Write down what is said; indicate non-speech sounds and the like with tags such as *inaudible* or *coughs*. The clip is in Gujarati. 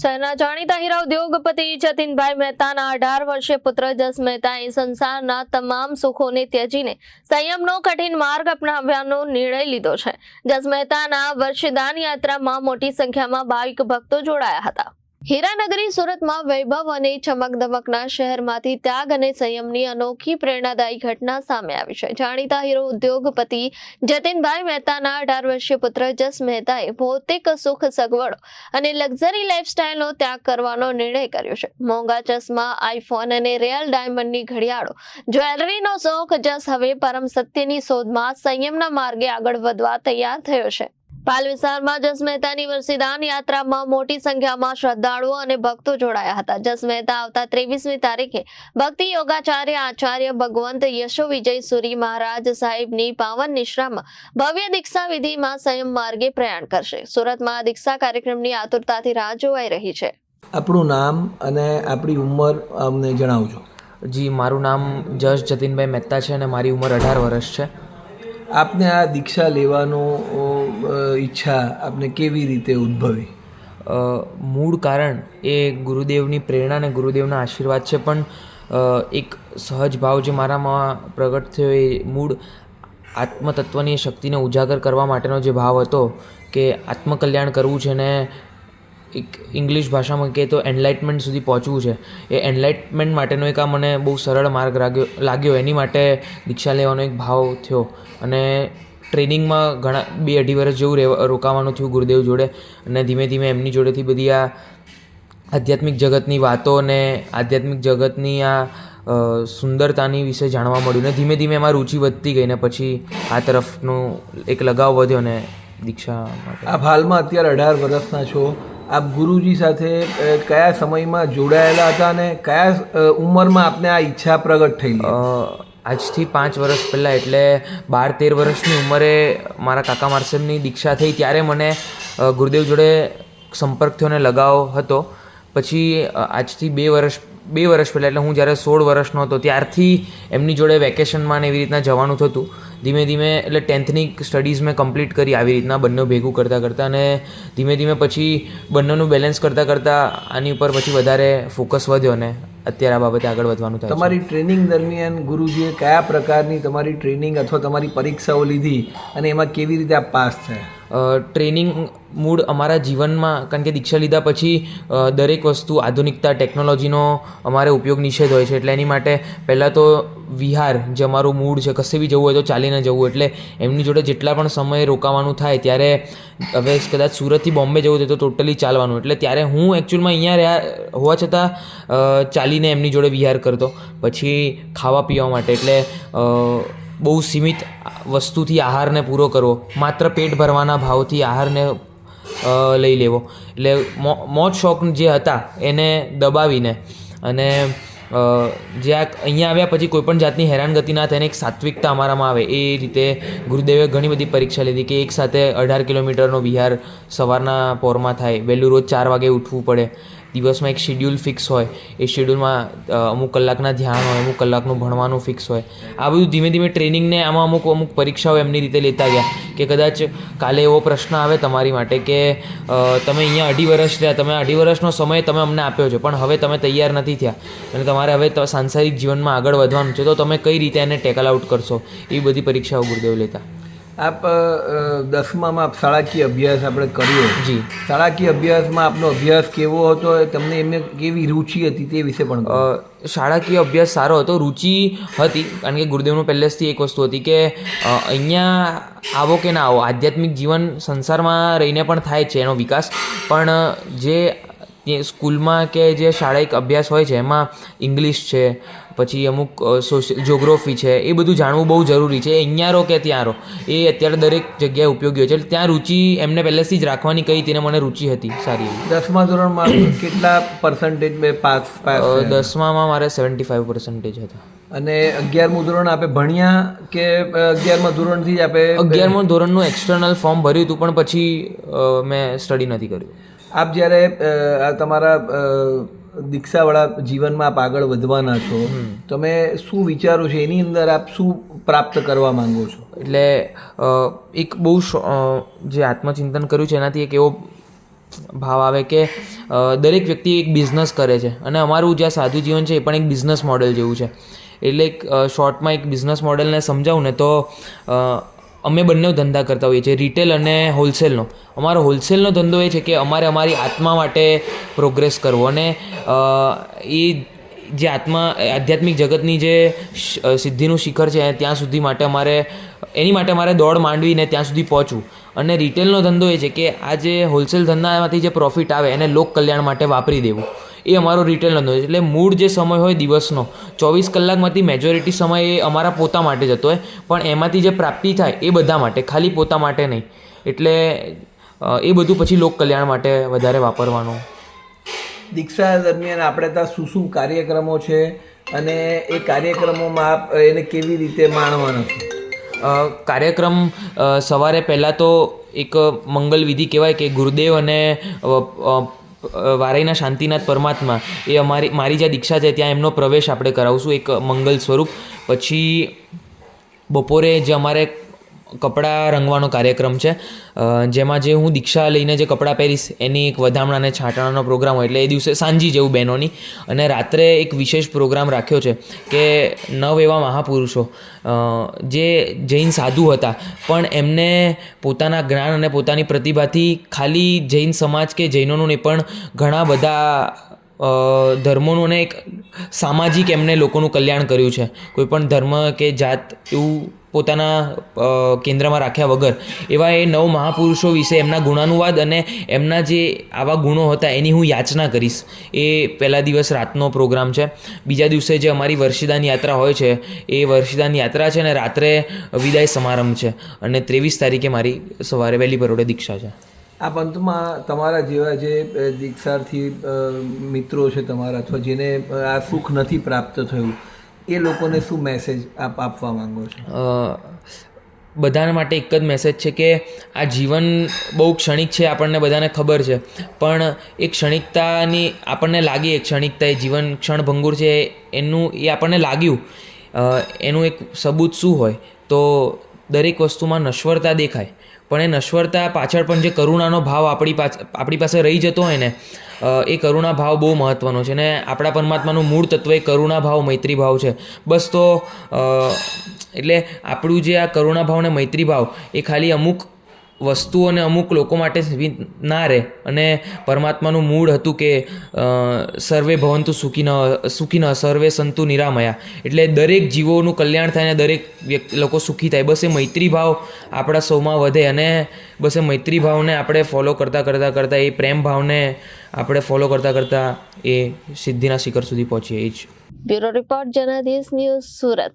શહેરના જાણીતા હીરા ઉદ્યોગપતિ જતીનભાઈ મહેતાના અઢાર વર્ષે પુત્ર જસ મહેતાએ સંસારના તમામ સુખોને ત્યજીને સંયમનો કઠિન માર્ગ અપનાવવાનો નિર્ણય લીધો છે. જસ મહેતાના વર્ષદાન યાત્રામાં મોટી સંખ્યામાં ભાવિક ભક્તો જોડાયા હતા. હીરાનગરી સુરતમાં વૈભવ અને ચમકદમકના શહેરમાંથી ત્યાગ અને સંયમની અનોખી પ્રેરણાદાયી ઘટના સામે આવી છે. જાણીતા હીરો ઉદ્યોગપતિ જતીનભાઈ મહેતાના અઢાર વર્ષીય પુત્ર જસ મહેતાએ ભૌતિક સુખ સગવડો અને લક્ઝરી લાઇફસ્ટાઇલનો ત્યાગ કરવાનો નિર્ણય કર્યો છે. મોંઘા ચશ્મા, આઈફોન અને રિયલ ડાયમંડની ઘડિયાળો, જ્વેલરીનો શોખ જસ હવે પરમ સત્યની શોધમાં સંયમના માર્ગે આગળ વધવા તૈયાર થયો છે. પાલ વિસ્તારમાં જસ મહેતાની વર્ષીદાન યાત્રામાં મોટી સંખ્યામાં શ્રદ્ધાળુઓ અને ભક્તો જોડાયા હતા. જસ મહેતા આવતા ત્રેવીસમી તારીખે ભક્તિ યોગાચાર્ય આચાર્ય ભગવંત યશો વિજય સુરી મહારાજ સાહેબની પાવન નિશ્રામાં ભવ્ય દીક્ષા વિધિમાં સંયમ માર્ગે પ્રયાણ કરશે. સુરતમાં આ દીક્ષા કાર્યક્રમની આતુરતાથી રાહ જોવાઈ રહી છે. આપણું નામ અને આપણી ઉંમર અમને જણાવજો. જી મારું નામ જશ જતીનભાઈ મહેતા છે અને મારી ઉંમર અઢાર વર્ષ છે. આપને આ દીક્ષા લેવાનો ઈચ્છા આપને કેવી રીતે ઉદ્ભવી? મૂળ કારણ એ ગુરુદેવની પ્રેરણા અને ગુરુદેવના આશીર્વાદ છે, પણ એક સહજ ભાવ જે મારામાં પ્રગટ થયો એ મૂળ આત્મતત્વની શક્તિને ઉજાગર કરવા માટેનો જે ભાવ હતો કે આત્મકલ્યાણ કરવું છે ને એક ઇંગ્લિશ ભાષામાં કહે તો એનલાઇટમેન્ટ સુધી પહોંચવું છે, એ એનલાઇટમેન્ટ માટેનો એક આ મને બહુ સરળ માર્ગ લાગ્યો લાગ્યો. એની માટે દીક્ષા લેવાનો એક ભાવ થયો અને ટ્રેનિંગમાં ઘણા બે અઢી વર્ષ જેવું રહેવા રોકાવાનું થયું ગુરુદેવ જોડે. અને ધીમે ધીમે એમની જોડેથી બધી આ આધ્યાત્મિક જગતની વાતો અને આધ્યાત્મિક જગતની આ સુંદરતાની વિશે જાણવા મળ્યું ને ધીમે ધીમે એમાં રુચિ વધતી ગઈ ને પછી આ તરફનું એક લગાવ વધ્યો ને દીક્ષા આપ હાલમાં અત્યારે અઢાર વર્ષના છો. આપ ગુરુજી સાથે કયા સમયમાં જોડાયેલા હતા અને કયા ઉંમરમાં આપને આ ઈચ્છા પ્રગટ અ, આજથી પાંચ વર્ષ પહેલાં, એટલે બાર તેર વર્ષની ઉંમરે મારા કાકા મારસેમની દીક્ષા થઈ, ત્યારે મને ગુરુદેવ જોડે સંપર્ક થયો અને લગાવ હતો. પછી આજથી બે વર્ષ બે વર્ષ પહેલાં, એટલે હું જ્યારે સોળ વર્ષનો હતો, ત્યારથી એમની જોડે વેકેશનમાં ને એવી રીતના જવાનું થતું. ધીમે ધીમે, એટલે ટેન્થની સ્ટડીઝ મેં કમ્પ્લીટ કરી, આવી રીતના બંને ભેગું કરતાં કરતાં અને ધીમે ધીમે પછી બંનેનું બેલેન્સ કરતાં કરતાં આની ઉપર પછી વધારે ફોકસ વધ્યો ને અત્યારે આ બાબતે આગળ વધવાનું થાય તમારી ટ્રેનિંગ દરમિયાન ગુરુજીએ કયા પ્રકારની તમારી ટ્રેનિંગ અથવા તમારી પરીક્ષાઓ લીધી અને એમાં કેવી રીતે આપ પાસ થયા? ટ્રેનિંગ મૂળ અમારા જીવનમાં, કારણ કે દીક્ષા લીધા પછી દરેક વસ્તુ આધુનિકતા ટેકનોલોજીનો અમારે ઉપયોગ નિષેધ હોય છે. એટલે એની માટે પહેલાં તો વિહાર, જે અમારું મૂળ છે, કશે બી જવું હોય તો ચાલીને જવું. એટલે એમની જોડે જેટલા પણ સમય રોકાવાનું થાય, ત્યારે હવે કદાચ સુરતથી બોમ્બે જવું હોય તો ટોટલી ચાલવાનું. એટલે ત્યારે હું એકચ્યુઅલમાં અહીંયા રહ્યા હોવા છતાં ચાલીને એમની જોડે વિહાર કરતો. પછી ખાવા પીવા માટે. એટલે બહુ સીમિત વસ્તુથી આહારને પૂરો કરવો. માત્ર પેટ ભરવાના ભાવથી આહારને લઈ લેવો. એટલે મોજ શોખ જે હતા એને દબાવીને અને જે અહીંયા આવ્યા પછી કોઈપણ જાતની હેરાનગતિ ના થાય એક સાત્વિકતા અમારામાં આવે એ રીતે ગુરુદેવે ઘણી બધી પરીક્ષા લીધી કે એક સાથે અઢાર કિલોમીટરનો વિહાર સવારના પોરમાં થાય, વહેલું રોજ ચાર વાગે ઉઠવું પડે. દિવસમાં એક શેડ્યુલ ફિક્સ હોય, એ શેડ્યુલમાં અમુક કલાકના ધ્યાન હોય, અમુક કલાકનું ભણવાનું ફિક્સ હોય. આ બધું ધીમે ધીમે ટ્રેનિંગને આમાં અમુક અમુક પરીક્ષાઓ એમની રીતે લેતા ગયા કે કદાચ કાલે એવો પ્રશ્ન આવે તમારી માટે કે તમે અહીંયા અઢી વર્ષ રહ્યા, તમે અઢી વર્ષનો સમય તમે અમને આપ્યો છે, પણ હવે તમે તૈયાર નથી થયા. અને તમારે હવે સાંસારિક જીવનમાં આગળ વધવાનું છે, તો તમે કઈ રીતે એને ટેકલ આઉટ કરશો? એ બધી પરીક્ષાઓ ગુરુદેવ લેતા. આપ દસમામાં આપ શાળાકીય અભ્યાસ આપણે કર્યો. જી. શાળાકીય અભ્યાસમાં આપનો અભ્યાસ કેવો હતો તમને એમને કેવી રુચિ હતી તે વિશે પણ શાળાકીય અભ્યાસ સારો હતો રુચિ હતી. કારણ કે ગુરુદેવનું પહેલેથી એક વસ્તુ હતી કે અહીંયા આવો કે ના આવો આધ્યાત્મિક જીવન સંસારમાં રહીને પણ થાય છે એનો વિકાસ. પણ જે તે સ્કૂલમાં કે જે શાળાયિક અભ્યાસ હોય છે એમાં ઇંગ્લિશ છે પછી અમુક સોશિયલ જોગ્રાફી છે એ બધું જાણવું બહુ જરૂરી છે. અહીંયા રહો કે ત્યાં રહો? એ અત્યારે દરેક જગ્યાએ ઉપયોગી હોય છે. ત્યાં રુચિ એમને પહેલેથી જ રાખવાની કહી તેને મને રુચિ હતી સારી દસમા ધોરણમાં *coughs* કેટલા પર્સન્ટેજ મેં પાસ? દસમામાં મારે સેવન્ટી ફાઇવ પર્સન્ટેજ હતા. અને અગિયારમું ધોરણ આપે ભણ્યા કે અગિયારમા ધોરણથી જ આપે અગિયારમું ધોરણનું એક્સટર્નલ ફોર્મ ભર્યું હતું પણ પછી મેં સ્ટડી નથી કર્યું. આપ જ્યારે આ તમારા દીક્ષાવાળા જીવનમાં આપ આગળ વધવાના છો તમે શું વિચારો છો? એની અંદર આપ શું પ્રાપ્ત કરવા માંગો છો? એટલે એક બહુ જે આત્મચિંતન કર્યું છે એનાથી એક એવો ભાવ આવે કે દરેક વ્યક્તિ એક બિઝનેસ કરે છે. અને અમારું જ્યાં સાધુ જીવન છે એ પણ એક બિઝનેસ મોડેલ જેવું છે. એટલે એક શોર્ટમાં એક બિઝનેસ મોડેલને સમજાવું ને તો અમે બંને ધંધા કરતા હોઈએ છીએ રિટેલ અને હોલસેલનો અમારો હોલસેલનો ધંધો એ છે કે અમારે અમારી આત્મા માટે પ્રોગ્રેસ કરવો અને એ જે આત્મા આધ્યાત્મિક જગતની જે સિદ્ધિનું શિખર છે ત્યાં સુધી માટે અમારે, એની માટે અમારે દોડ માંડવીને ત્યાં સુધી પહોંચવું. અને રિટેલનો ધંધો એ છે કે આ જે હોલસેલ ધંધામાંથી જે પ્રોફિટ આવે એને લોક કલ્યાણ માટે વાપરી દેવું. એ અમારો રિટેલ ધંધો છે. એટલે મૂળ જે સમય હોય દિવસનો ચોવીસ કલાકમાંથી મેજોરિટી સમય એ અમારા પોતા માટે જતો હોય. પણ એમાંથી જે પ્રાપ્તિ થાય એ બધા માટે ખાલી પોતા માટે નહીં. એટલે એ બધું પછી લોક કલ્યાણ માટે વધારે વાપરવાનું. દીક્ષા દરમિયાન આપણે ત્યાં શું શું કાર્યક્રમો છે અને એ કાર્યક્રમોમાં આપ એને કેવી રીતે માણવાનો છે? કાર્યક્રમ સવારે પહેલાં તો એક મંગલ વિધિ કહેવાય કે ગુરુદેવ અને વારાઈના શાંતિનાથ પરમાત્મા એ અમારી, મારી જ્યાં દીક્ષા છે ત્યાં એમનો પ્રવેશ આપણે કરાવશું એક મંગલ સ્વરૂપ. પછી બપોરે જે અમારે કપડાં રંગવાનો કાર્યક્રમ છે. જેમાં જે હું દીક્ષા લઈને જે કપડાં પહેરીશ, એની એક વધામણા અને છાંટણાનો પ્રોગ્રામ હોય એટલે એ દિવસે સાંજી જેવું બહેનોની. અને રાત્રે એક વિશેષ પ્રોગ્રામ રાખ્યો છે કે નવ એવા મહાપુરુષો જે જૈન સાધુ હતા. પણ એમને પોતાના જ્ઞાન અને પોતાની પ્રતિભાથી ખાલી જૈન સમાજ કે જૈનોનું નહીં, પણ ઘણા બધા ધર્મોનું અને એક સામાજિક એમને લોકોનું કલ્યાણ કર્યું છે. કોઈપણ ધર્મ કે જાત એવું પોતાના કેન્દ્રમાં રાખ્યા વગર એવા એ નવ મહાપુરુષો વિશે એમના ગુણાનુવાદ અને એમના જે આવા ગુણો હતા એની હું યાચના કરીશ. એ પહેલા દિવસ રાતનો પ્રોગ્રામ છે. બીજા દિવસે જે અમારી વર્ષિદાન યાત્રા હોય છે, એ વર્ષિદાન યાત્રા છે અને રાત્રે વિદાય સમારંભ છે. અને ત્રેવીસ તારીખે મારી સવારે વહેલી પરોડે દીક્ષા છે. આ પંથમાં તમારા જેવા જે દીક્ષાર્થી મિત્રો છે તમારા અથવા જેને આ સુખ નથી પ્રાપ્ત થયું, એ લોકોને શું મેસેજ આપ, આપવા માંગો છો? બધાના માટે એક જ મેસેજ છે કે આ જીવન બહુ ક્ષણિક છે, આપણને બધાને ખબર છે. પણ એ ક્ષણિકતાની આપણને લાગી, એ ક્ષણિકતા, એ જીવન ક્ષણભંગુર છે, એનું, એ આપણને લાગ્યું. એનું એક સબૂત શું હોય? તો દરેક વસ્તુમાં નશ્વરતા દેખાય. પણ એ નશ્વરતા પાછળ પણ જે કરુણાનો ભાવ આપણી પાછ, આપણી પાસે રહી જતો હોય ને એ કરુણા ભાવ બહુ મહત્ત્વનો છે ને આપણા પરમાત્માનું મૂળ તત્વ એ કરુણા ભાવ, મૈત્રી ભાવ છે. બસ તો એટલે આપણું જે આ કરુણા ભાવ ને મૈત્રી ભાવ એ ખાલી અમુક વસ્તુઓ અને અમુક લોકો માટે ના રહે. અને પરમાત્માનું મૂળ હતું કે સર્વે ભવંતુ સુખીન સુખીન સર્વે સંતુ નિરામયા. એટલે દરેક જીવોનું કલ્યાણ થાય અને દરેક લોકો સુખી થાય. બસ એ મૈત્રીભાવ આપણા સૌમાં વધે અને બસ એ મૈત્રીભાવને આપણે ફોલો કરતાં કરતાં કરતાં, એ પ્રેમ ભાવને આપણે ફોલો કરતાં કરતાં એ સિદ્ધિના શિખર સુધી પહોંચીએ. એ જ. Bureau report, Janadesh news, Surat.